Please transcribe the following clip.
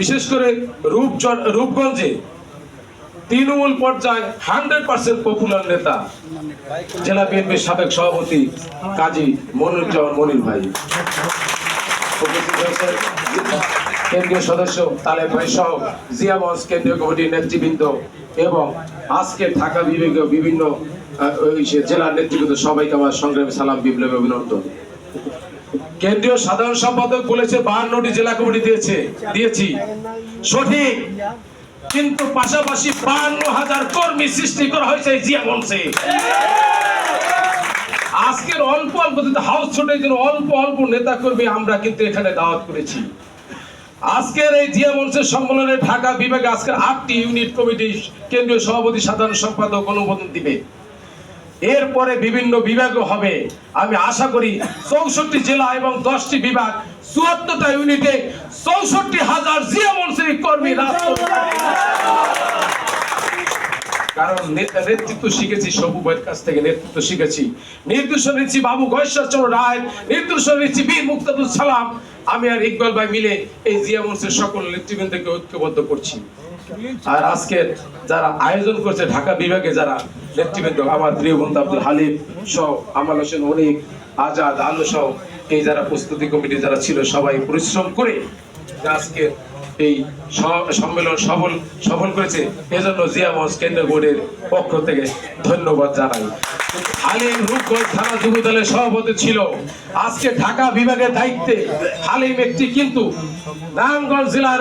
বিশেষ করে রূপচর রূপগঞ্জে তৃণমূল পর্যায়ে হান্ড্রেড পার্সেন্ট পপুলার নেতা জেলা বিএনপির সাবেক সভাপতি কাজী মনিরুজ্জামান মনির ভাই। কেন্দ্রীয় সদস্য তালেব ভাই সহ জিয়ামঞ্চ কেন্দ্রীয় কমিটির নেতৃবৃন্দ এবং আজকে ঢাকা বিভাগীয় বিভিন্ন জেলার নেতৃবৃন্দ সবাইকে আমার সংগ্রামী সালাম, বিপ্লবী অভিনন্দন। কেন্দ্রীয় সাধারণ সম্পাদক বলেছে বাহান্নটি জেলা কমিটি দিয়েছে, দিয়েছি। সঠিক। কিন্তু পাশাপাশি বান্ন হাজার কর্মী সৃষ্টি করা হয়েছে জিয়া মঞ্চে আজকের অল্প অল্প হাউস জন্য অল্প অল্প নেতা কর্মী আমরা কিন্তু এখানে দাওয়াত করেছি। আজকের এই জিয়া মঞ্চের সম্মেলনে ঢাকা বিভাগে আজকের আটটি ইউনিট কমিটি কেন্দ্রীয় সভাপতি সাধারণ সম্পাদক অনুমোদন দিবে। এরপরে বিভিন্ন বিভাগ হবে। আমি আশা করি চৌষট্টি জেলা এবং দশটি বিভাগ চুয়াত্তরটা ইউনিটে চৌষট্টি হাজার জিয়া মঞ্চের কর্মী রাজপথে কারণ নেতৃত্ব শিখেছি, সবু ভাইয়ের কাছ থেকে নেতৃত্ব শিখেছি। নিচ্ছি বাবু রায় নিচ্ছি বীর মুক্তাদুল সালাম। আমি আর ইকবাল ভাই মিলে এই সকল নেতৃবৃন্দকে ঐক্যবদ্ধ করছি। আর আজকে যারা আয়োজন করছে ঢাকা বিভাগে যারা নেতৃবৃন্দ, আমার প্রিয় বন্ধু আব্দুল হালিম সহ, আমাল হোসেন অনিক, আজাদ আলো সহ, এই যারা প্রস্তুতি কমিটি যারা ছিল, সবাই পরিশ্রম করে আজকে এই সম্মেলন সফল সফল করেছে। এজন্য জিয়া জিয়ামঞ্চ কেন্দ্র বোর্ডের পক্ষ থেকে ধন্যবাদ জানাই। হালিম রূপগঞ্জ থানা যুব দলের সভাপতি ছিল। আজকে ঢাকা বিভাগের দায়িত্বে হালিম একটি কিন্তু নারায়ণগঞ্জ জেলার